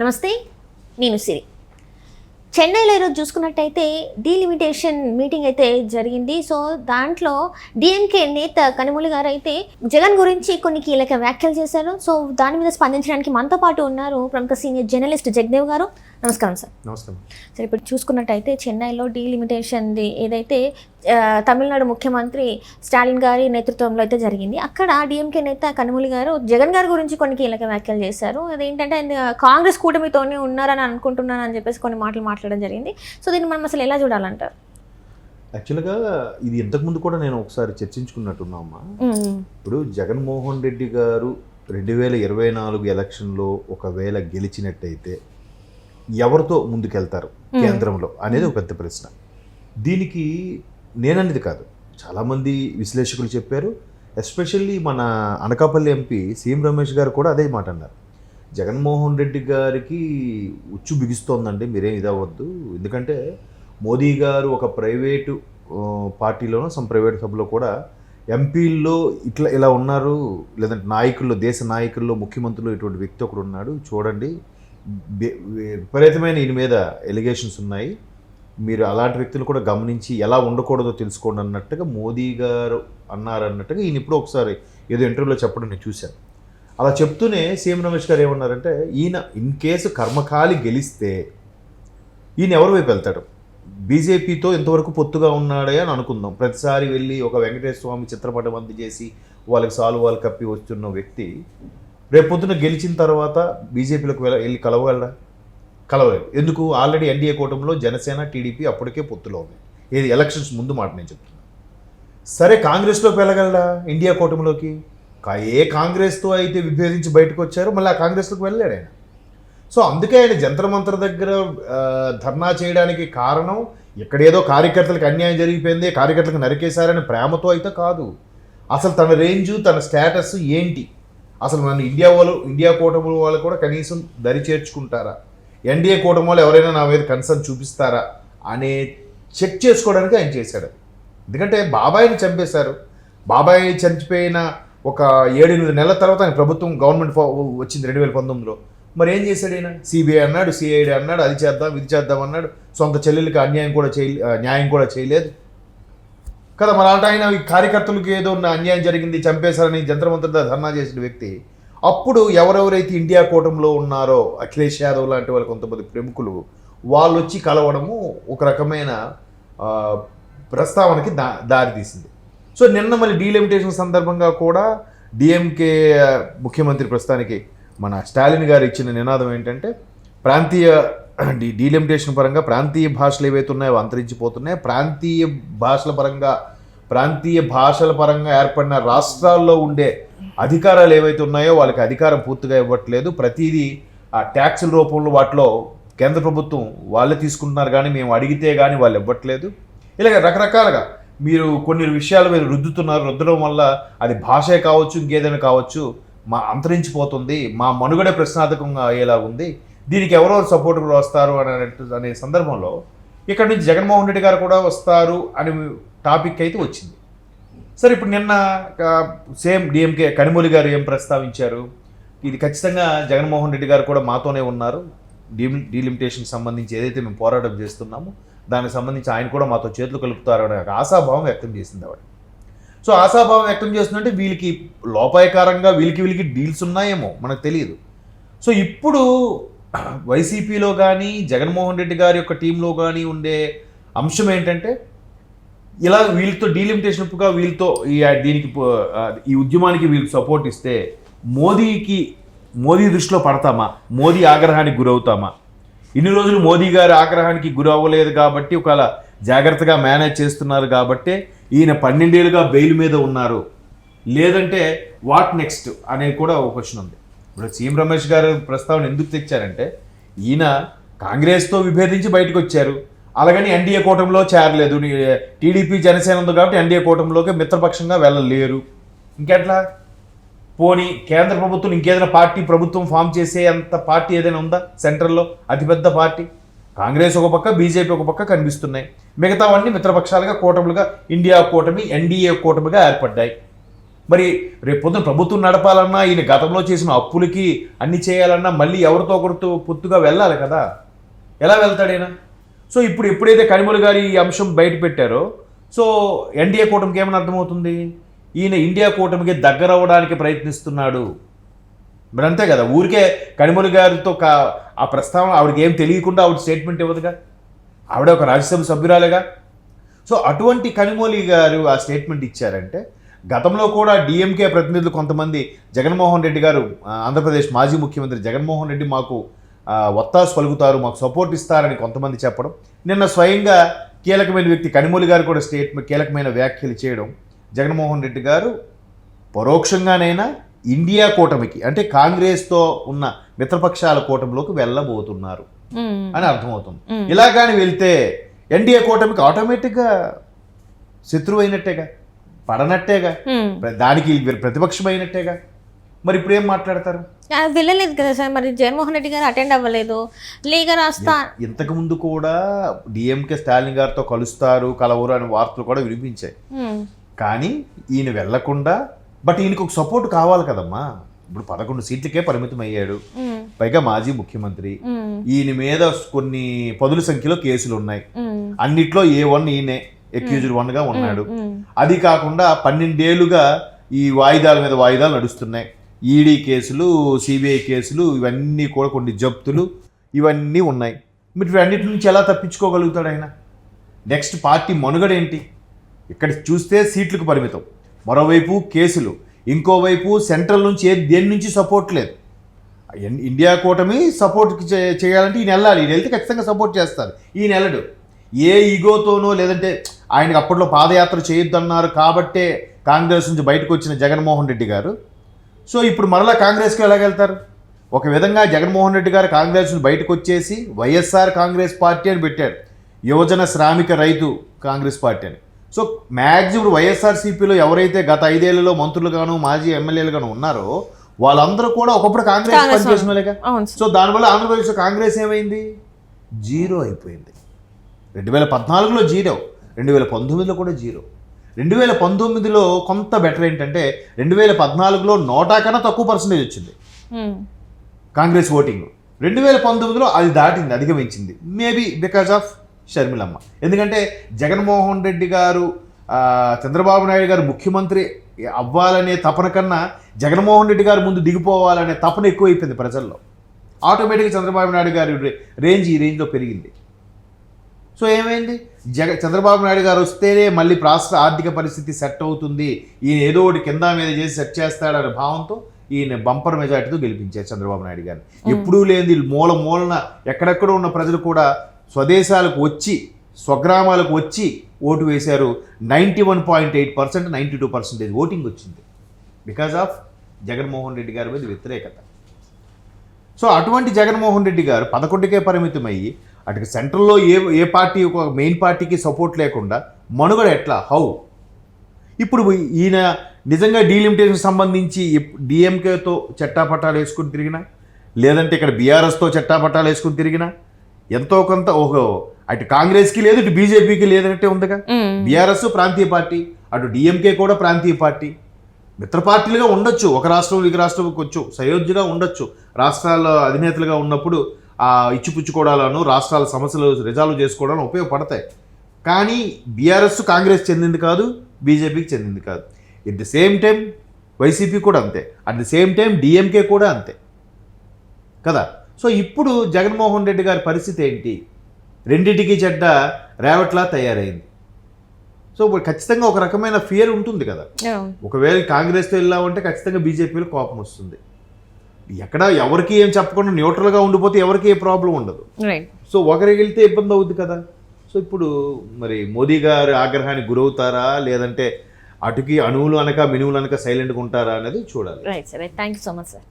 నమస్తే నేను సిరి. చెన్నైలో ఈరోజు చూసుకున్నట్టయితే డీలిమిటేషన్ మీటింగ్ అయితే జరిగింది. సో దాంట్లో డిఎంకే నేత కనిమూలి గారు అయితే జగన్ గురించి కొన్ని కీలక వ్యాఖ్యలు చేశారు. సో దాని మీద స్పందించడానికి మనతో పాటు ఉన్నారు ప్రముఖ సీనియర్ జర్నలిస్ట్ జగదేవ్ గారు. నమస్కారం సార్. నమస్కారం. సరే ఇప్పుడు చూసుకున్నట్టయితే చెన్నైలో డీలిమిటేషన్ది ఏదైతే తమిళనాడు ముఖ్యమంత్రి స్టాలిన్ గారి నేతృత్వంలో అయితే జరిగింది. అక్కడ డిఎంకే నేత కనుమూలి గారు జగన్ గారి గురించి కొన్ని కీలక వ్యాఖ్యలు చేశారు. అదేంటంటే ఆయన కాంగ్రెస్ కూటమితోనే ఉన్నారని అనుకుంటున్నాను అని చెప్పేసి కొన్ని మాటలు మాట్లాడడం జరిగింది. సో దీన్ని మనం అసలు ఎలా చూడాలంటారు? యాక్చువల్గా ఇది ఇంతకుముందు కూడా నేను ఒకసారి చర్చించుకున్నట్టున్నామా? ఇప్పుడు జగన్మోహన్ రెడ్డి గారు రెండు వేల ఇరవై నాలుగు ఎలక్షన్లో ఒకవేళ గెలిచినట్టయితే ఎవరితో ముందుకెళ్తారు కేంద్రంలో అనేది ఒక పెద్ద ప్రశ్న. దీనికి నేననేది కాదు. చాలామంది విశ్లేషకులు చెప్పారు ఎస్పెషల్లీ మన అనకాపల్లి ఎంపీ సీఎం రమేష్ గారు కూడా అదే మాట అన్నారు. జగన్మోహన్ రెడ్డి గారికి ఉచ్చు బిగుస్తోందండి మీరేం ఇదవద్దు ఎందుకంటే మోదీ గారు ఒక ప్రైవేటు పార్టీలోనో సమ్ ప్రైవేట్ సభలో కూడా ఎంపీల్లో ఇట్లా ఇలా ఉన్నారు లేదంటే నాయకుల్లో దేశ నాయకుల్లో ముఖ్యమంత్రులు ఇటువంటి వ్యక్తి ఒకడు ఉన్నాడు. చూడండి విపరీతమైన ఈయన మీద ఎలిగేషన్స్ ఉన్నాయి. మీరు అలాంటి వ్యక్తులు కూడా గమనించి ఎలా ఉండకూడదో తెలుసుకోండి అన్నట్టుగా మోదీ గారు అన్నారు అన్నట్టుగా ఈయన ఇప్పుడు ఒకసారి ఏదో ఇంటర్వ్యూలో చెప్పడం నేను చూశాను. అలా చెప్తూనే సీఎం రమేష్ గారు ఏమన్నారంటే ఈయన ఇన్ కేసు కర్మకాలి గెలిస్తే ఈయన ఎవరి వైపు వెళ్తాడు? బీజేపీతో ఇంతవరకు పొత్తుగా ఉన్నాడే అని అనుకుందాం. ప్రతిసారి వెళ్ళి ఒక వెంకటేశ్వర స్వామి చిత్రపటం అందజేసి వాళ్ళకి సాల్వాలు కప్పి వస్తున్న వ్యక్తి రేపు పొద్దున గెలిచిన తర్వాత బీజేపీలకు వెళ్ళ వెళ్ళి కలవగలరా? కలవలేదు. ఎందుకు? ఆల్రెడీ ఎన్డీఏ కూటమిలో జనసేన టీడీపీ అప్పటికే పొత్తులో ఉంది. ఏది? ఎలక్షన్స్ ముందు మాట నేను చెప్తున్నా. సరే కాంగ్రెస్లోకి వెళ్ళగలరా? ఇండియా కూటమిలోకి? ఏ కాంగ్రెస్తో అయితే విభేదించి బయటకు వచ్చారో మళ్ళీ ఆ కాంగ్రెస్లోకి వెళ్ళాడు ఆయన. సో అందుకే ఆయన జంత్రమంత్ర దగ్గర ధర్నా చేయడానికి కారణం ఇక్కడేదో కార్యకర్తలకు అన్యాయం జరిగిపోయింది కార్యకర్తలకు నరికేశారని ప్రేమతో అయితే కాదు. అసలు తన రేంజు తన స్టేటస్ ఏంటి? అసలు మన ఇండియా వాళ్ళు ఇండియా కూటమి వాళ్ళు కూడా కనీసం దరి చేర్చుకుంటారా? ఎన్డీఏ కూటమి వాళ్ళు ఎవరైనా నా మీద కన్సర్న్ చూపిస్తారా అనే చెక్ చేసుకోవడానికి ఆయన చేశాడు. ఎందుకంటే బాబాయిని చంపేశారు. బాబాయ్ చనిపోయిన ఒక ఏడెనిమిది నెలల తర్వాత ఆయన ప్రభుత్వం గవర్నమెంట్ వచ్చింది రెండు వేల పంతొమ్మిదిలో. మరి ఏం చేశాడు ఈయన? సిబిఐ అన్నాడు సిఐడి అన్నాడు అది చేద్దాం ఇది చేద్దాం అన్నాడు. సొంత చెల్లెలకి అన్యాయం కూడా చేయ న్యాయం కూడా చేయలేదు. కదా మరి అలాంటి ఆయన ఈ కార్యకర్తలకు ఏదో ఉన్న అన్యాయం జరిగింది చంపేశారని జంత్రమంత్ర ధర్నా చేసిన వ్యక్తి. అప్పుడు ఎవరెవరైతే ఇండియా కూటమిలో ఉన్నారో అఖిలేష్ యాదవ్ లాంటి వాళ్ళు కొంతమంది ప్రముఖులు వాళ్ళు వచ్చి కలవడము ఒక రకమైన ప్రస్తావనకి దా దారితీసింది సో నిన్న మళ్ళీ డీలిమిటేషన్ సందర్భంగా కూడా డిఎంకే ముఖ్యమంత్రి ప్రస్తుతానికి మన స్టాలిన్ గారు ఇచ్చిన నినాదం ఏంటంటే ప్రాంతీయ డీలిమిటేషన్ పరంగా ప్రాంతీయ భాషలు ఏవైతే ఉన్నాయో అంతరించిపోతున్నాయి. ప్రాంతీయ భాషల పరంగా ప్రాంతీయ భాషల పరంగా ఏర్పడిన రాష్ట్రాల్లో ఉండే అధికారాలు ఏవైతే ఉన్నాయో వాళ్ళకి అధికారం పూర్తిగా ఇవ్వట్లేదు. ప్రతిదీ ఆ ట్యాక్సుల రూపంలో వాటిలో కేంద్ర ప్రభుత్వం వాళ్ళే తీసుకుంటున్నారు కానీ మేము అడిగితే కానీ వాళ్ళు ఇవ్వట్లేదు. ఇలాగ రకరకాలుగా మీరు కొన్ని విషయాలు మీరు రుద్దుతున్నారు. రుద్దడం వల్ల అది భాషే కావచ్చు ఇంకేదైనా కావచ్చు మా అంతరించిపోతుంది. మా మనుగడే ప్రశ్నార్థకంగా అయ్యేలా ఉంది దీనికి ఎవరెవరు సపోర్ట్ కూడా వస్తారు అని అనే- అనే సందర్భంలో ఇక్కడ నుంచి జగన్మోహన్ రెడ్డి గారు కూడా వస్తారు అని టాపిక్ అయితే వచ్చింది. సరే ఇప్పుడు నిన్న సేమ్ డిఎంకే కనిమూలి గారు ఏం ప్రస్తావించారు? ఇది ఖచ్చితంగా జగన్మోహన్ రెడ్డి గారు కూడా మాతోనే ఉన్నారు. డీ డీలిమిటేషన్కి సంబంధించి ఏదైతే మేము పోరాటం చేస్తున్నామో దానికి సంబంధించి ఆయన కూడా మాతో చేతులు కలుపుతారు అనే ఒక ఆశాభావం వ్యక్తం చేసింది ఆవిడ. సో ఆశాభావం వ్యక్తం చేస్తుందంటే వీళ్ళకి లోపాయకారంగా వీళ్ళకి వీళ్ళకి డీల్స్ ఉన్నాయేమో మనకు తెలియదు. సో ఇప్పుడు వైసీపీలో కానీ జగన్మోహన్ రెడ్డి గారి యొక్క టీంలో కానీ ఉండే అంశం ఏంటంటే ఇలా వీళ్ళతో డీలిమిటేషన్గా వీళ్ళతో ఈ దీనికి ఈ ఉద్యమానికి వీళ్ళకి సపోర్ట్ ఇస్తే మోదీకి మోదీ దృష్టిలో పడతామా? మోదీ ఆగ్రహానికి గురవుతామా? ఇన్ని రోజులు మోదీ గారి ఆగ్రహానికి గురి అవ్వలేదు కాబట్టి ఒకవేళ జాగ్రత్తగా మేనేజ్ చేస్తున్నారు కాబట్టే ఈయన పన్నెండేళ్ళుగా బెయిల్ మీద ఉన్నారు. లేదంటే వాట్ నెక్స్ట్ అనేది కూడా ఒక క్వశ్చన్ ఉంది. ఇప్పుడు సీఎం రమేష్ గారు ప్రస్తావన ఎందుకు తెచ్చారంటే ఈయన కాంగ్రెస్తో విభేదించి బయటకు వచ్చారు. అలాగని ఎన్డీఏ కూటమిలో చేరలేదు. టీడీపీ జనసేన ఉంది కాబట్టి ఎన్డీఏ కూటమిలోకి మిత్రపక్షంగా వెళ్ళలేరు. ఇంకెట్లా? పోనీ కేంద్ర ప్రభుత్వం ఇంకేదైనా పార్టీ ప్రభుత్వం ఫామ్ చేసే అంత పార్టీ ఏదైనా ఉందా సెంట్రల్లో? అతిపెద్ద పార్టీ. కాంగ్రెస్ ఒక పక్క బీజేపీ ఒక పక్క కనిపిస్తున్నాయి. మిగతావన్నీ మిత్రపక్షాలుగా కూటములుగా ఇండియా కూటమి ఎన్డీఏ కూటమిగా ఏర్పడ్డాయి. మరి రేపు పొద్దున ప్రభుత్వం నడపాలన్నా ఈయన గతంలో చేసిన అప్పులకి అన్ని చేయాలన్నా మళ్ళీ ఎవరితో ఒకరితో పొత్తుగా వెళ్ళాలి కదా? ఎలా వెళ్తాడైనా సో ఇప్పుడు ఎప్పుడైతే కనిమొలి గారి ఈ అంశం బయట పెట్టారో సో ఎన్డీఏ కూటమికి ఏమని అర్థమవుతుంది? ఈయన ఇండియా కూటమికి దగ్గర అవ్వడానికి ప్రయత్నిస్తున్నాడు. మరి అంతే కదా ఊరికే కనిమొలి గారితో కా ఆ ప్రస్తావన ఆవిడకి ఏం తెలియకుండా ఆవిడ స్టేట్మెంట్ ఇవ్వదుగా? ఆవిడ ఒక రాజ్యసభ సభ్యురాలేగా? సో అటువంటి కనిమోలి గారు ఆ స్టేట్మెంట్ ఇచ్చారంటే గతంలో కూడా డిఎంకే ప్రతినిధులు కొంతమంది జగన్మోహన్ రెడ్డి గారు ఆంధ్రప్రదేశ్ మాజీ ముఖ్యమంత్రి జగన్మోహన్ రెడ్డి మాకు ఒత్తాసు పలుకుతారు మాకు సపోర్ట్ ఇస్తారని కొంతమంది చెప్పడం నిన్న స్వయంగా కీలకమైన వ్యక్తి కనిమొలి గారు కూడా స్టేట్మెంట్ కీలకమైన వ్యాఖ్యలు చేయడం జగన్మోహన్ రెడ్డి గారు పరోక్షంగానైనా ఇండియా కూటమికి అంటే కాంగ్రెస్తో ఉన్న మిత్రపక్షాల కూటమిలోకి వెళ్ళబోతున్నారు. అని అర్థమవుతుంది. ఇలా కానీ వెళ్తే ఎన్డీఏ కూటమికి ఆటోమేటిక్గా శత్రువు అయినట్టేగా పడనట్టేగా. దానికి వీరు ప్రతిపక్షం అయినట్టేగా మరి ఇప్పుడు ఏం మాట్లాడతారు? వెళ్ళలేదు కదా సార్ మరి జగన్మోహన్ రెడ్డి గారు అటెండ్ అవ్వలేదు. లేఖ రాస్తా ఇంతకు ముందు కూడా డిఎంకే స్టాలిన్ గారితో కలుస్తారు కలవరు అనే వార్తలు కూడా వినిపించాయి. కానీ ఈయన వెళ్ళకుండా బట్ ఈయనకు ఒక సపోర్ట్ కావాలి కదమ్మా. ఇప్పుడు పదకొండు సీట్లకే పరిమితం అయ్యాడు. పైగా మాజీ ముఖ్యమంత్రి. ఈయన మీద కొన్ని పదుల సంఖ్యలో కేసులు ఉన్నాయి. అన్నిట్లో ఏ వన్ ఈయనే అక్యూజ్డ్ వన్గా ఉన్నాడు. అది కాకుండా పన్నెండేళ్ళుగా ఈ వాయిదాల మీద వాయిదాలు నడుస్తున్నాయి. ఈడీ కేసులు సిబిఐ కేసులు ఇవన్నీ కూడా కొన్ని జప్తులు ఇవన్నీ ఉన్నాయి. మీరు వీటన్నిటి నుంచి ఎలా తప్పించుకోగలుగుతాడు ఆయన? నెక్స్ట్ పార్టీ మనుగడ ఏంటి? ఇక్కడ చూస్తే సీట్లకు పరిమితం. మరోవైపు కేసులు ఇంకోవైపు సెంట్రల్ నుంచి ఏ దేని నుంచి సపోర్ట్ లేదు. ఇండియా కూటమి సపోర్ట్ చేయాలంటే ఈయన వెళ్ళాలి. ఈయన వెళ్తే ఖచ్చితంగా సపోర్ట్ చేస్తారు. ఈయన వెళ్ళడు. ఏ ఈగోతోనో లేదంటే ఆయనకు అప్పట్లో పాదయాత్ర చేయొద్దన్నారు కాబట్టే కాంగ్రెస్ నుంచి బయటకు వచ్చిన జగన్మోహన్ రెడ్డి గారు. సో ఇప్పుడు మరలా కాంగ్రెస్కి ఎలాగెళ్తారు ఒక విధంగా జగన్మోహన్ రెడ్డి గారు కాంగ్రెస్ నుంచి బయటకు వచ్చేసి వైఎస్ఆర్ కాంగ్రెస్ పార్టీ అని పెట్టారు. యువజన శ్రామిక రైతు కాంగ్రెస్ పార్టీ అని. సో మ్యాక్సిమం వైఎస్ఆర్సీపీలో ఎవరైతే గత ఐదేళ్ళలో మంత్రులుగాను మాజీ ఎమ్మెల్యేలుగాను ఉన్నారో వాళ్ళందరూ కూడా ఒకప్పుడు కాంగ్రెస్ పనిచేసిన సో దానివల్ల ఆంధ్రప్రదేశ్లో కాంగ్రెస్ ఏమైంది? జీరో అయిపోయింది. రెండు వేల పద్నాలుగులో జీరో రెండు వేల పంతొమ్మిదిలో కూడా జీరో. రెండు వేల పంతొమ్మిదిలో కొంత బెటర్ ఏంటంటే రెండు వేల పద్నాలుగులో నోటా కన్నా తక్కువ పర్సంటేజ్ వచ్చింది. Congress voting. రెండు వేల పంతొమ్మిదిలో అది దాటింది అధిగమించింది. మేబీ బికాజ్ ఆఫ్ షర్మిలమ్మ. ఎందుకంటే జగన్మోహన్ రెడ్డి గారు చంద్రబాబు నాయుడు గారు ముఖ్యమంత్రి అవ్వాలనే తపన కన్నా జగన్మోహన్ రెడ్డి గారు ముందు దిగిపోవాలనే తపన ఎక్కువైపోయింది ప్రజల్లో. ఆటోమేటిక్గా చంద్రబాబు నాయుడు గారి రేంజ్ ఈ రేంజ్లో పెరిగింది. సో ఏమైంది? జగ చంద్రబాబు నాయుడు గారు వస్తేనే మళ్ళీ రాష్ట్ర ఆర్థిక పరిస్థితి సెట్ అవుతుంది. ఈయన ఏదో ఒకటి కింద మీద చేసి సెట్ చేస్తాడనే భావంతో ఈయన బంపర్ మెజార్టీతో గెలిపించారు చంద్రబాబు నాయుడు గారిని. ఎప్పుడూ లేనిది మూల మూలన ఎక్కడెక్కడో ఉన్న ప్రజలు కూడా స్వదేశాలకు వచ్చి స్వగ్రామాలకు వచ్చి ఓటు వేశారు. Ninety one point eight percent ninety two percentage voting వచ్చింది. బికాజ్ ఆఫ్ జగన్మోహన్ రెడ్డి గారి మీద వ్యతిరేకత. సో అటువంటి జగన్మోహన్ రెడ్డి గారు పదకొండుకే పరిమితమయ్యి అటు సెంట్రల్లో ఏ ఏ పార్టీ ఒక మెయిన్ పార్టీకి సపోర్ట్ లేకుండా మనుగడ ఎట్లా? హౌ? ఇప్పుడు ఈయన నిజంగా డీలిమిటేషన్ సంబంధించి డిఎంకేతో చట్టాపట్టాలు వేసుకుని తిరిగినా? లేదంటే ఇక్కడ బీఆర్ఎస్తో చట్టాపట్టాలు వేసుకుని తిరిగినా? ఎంతో కొంత ఓహో అటు కాంగ్రెస్కి లేదు ఇటు బీజేపీకి లేదంటే ఉందిగా. బీఆర్ఎస్ ప్రాంతీయ పార్టీ అటు డిఎంకే కూడా ప్రాంతీయ పార్టీ. మిత్ర పార్టీలుగా ఉండొచ్చు ఒక రాష్ట్రం ఇక రాష్ట్రం కొంచెం సయోధ్యగా ఉండొచ్చు రాష్ట్రాల అధినేతలుగా ఉన్నప్పుడు ఇచ్చిపుచ్చుకోవడాలను రాష్ట్రాల సమస్యలు రిజాల్వ్ చేసుకోవడానికి ఉపయోగపడతాయి. కానీ బీఆర్ఎస్ కాంగ్రెస్ చెందింది కాదు బీజేపీకి చెందింది కాదు. At the same time YCP కూడా అంతే. At the same time DMK కూడా అంతే. కదా? సో ఇప్పుడు జగన్మోహన్ రెడ్డి గారి పరిస్థితి ఏంటి? రెండింటికి చెడ్డ రేవట్లా తయారైంది. సో ఇప్పుడు ఖచ్చితంగా ఒక రకమైన ఫియర్ ఉంటుంది కదా. ఒకవేళ కాంగ్రెస్తో వెళ్ళామంటే ఖచ్చితంగా బీజేపీలో కోపం వస్తుంది. ఎక్కడ ఎవరికి ఏం చెప్పకుండా న్యూట్రల్గా ఉండిపోతే ఎవరికి ఏ ప్రాబ్లం ఉండదు. సో ఒకరికి వెళ్తే ఇబ్బంది అవుద్ది కదా. సో ఇప్పుడు మరి మోదీ గారి ఆగ్రహానికి గురవుతారా? లేదంటే అటుకి అణువులు అనక మినువులు అనక సైలెంట్గా ఉంటారా అనేది చూడాలి. Right sir thank you so much sir